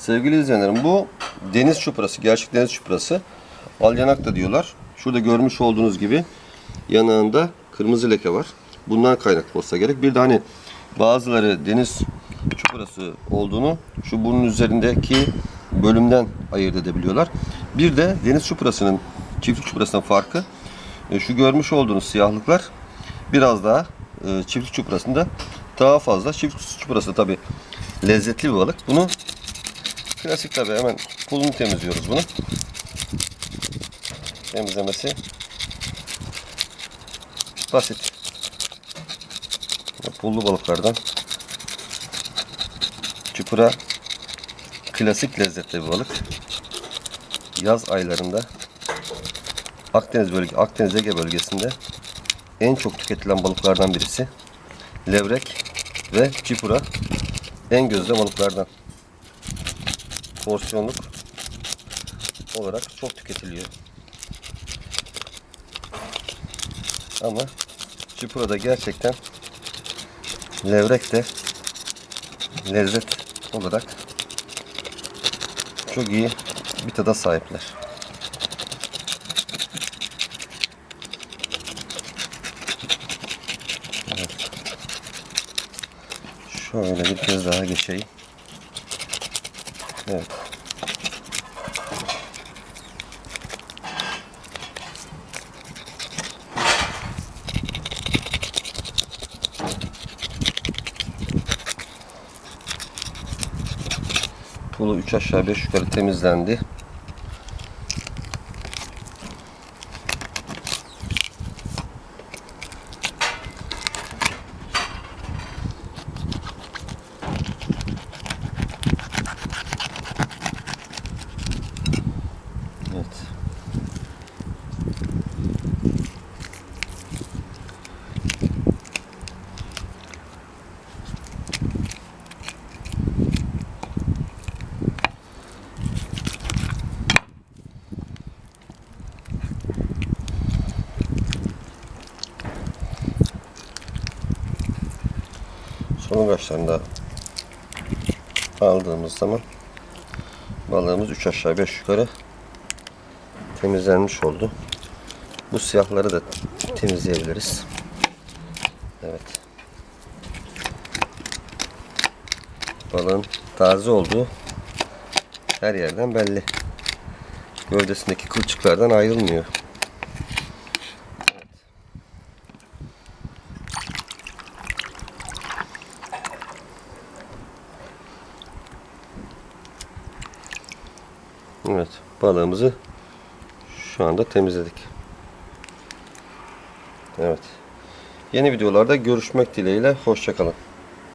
Sevgili izleyenlerim bu deniz çuprası, gerçek deniz çuprası. Alyanak da diyorlar. Şurada görmüş olduğunuz gibi yanağında kırmızı leke var. Bundan kaynaklı olsa gerek. Bir de hani bazıları deniz çuprası olduğunu şu burnun üzerindeki bölümden ayırt edebiliyorlar. Bir de deniz çuprasının çiftlik çuprasından farkı e, şu görmüş olduğunuz siyahlıklar biraz daha e, çiftlik çuprasında daha fazla. Çiftlik çuprası tabi lezzetli bir balık. Bunu klasik tabi hemen pulunu temizliyoruz bunu. Temizlemesi basit. Pullu balıklardan çupra klasik lezzetli bir balık. Yaz aylarında Akdeniz bölge, Akdeniz Ege bölgesinde en çok tüketilen balıklardan birisi. Levrek ve çipura en gözde balıklardan. Porsiyonluk olarak çok tüketiliyor. Ama çipura da gerçekten levrek de lezzet olarak çok iyi bir tada sahipler. Şöyle bir kez daha geçeyim. Evet. Pulu 3 aşağı 5 yukarı temizlendi. Evet. Sonungaçlarında aldığımız zaman balığımız 3 aşağı 5 yukarı temizlenmiş oldu. Bu siyahları da temizleyebiliriz. Evet. Balığın taze olduğu her yerden belli. Gövdesindeki kılçıklardan ayrılmıyor. Evet, balığımızı şu anda temizledik. Evet. Yeni videolarda görüşmek dileğiyle. Hoşçakalın.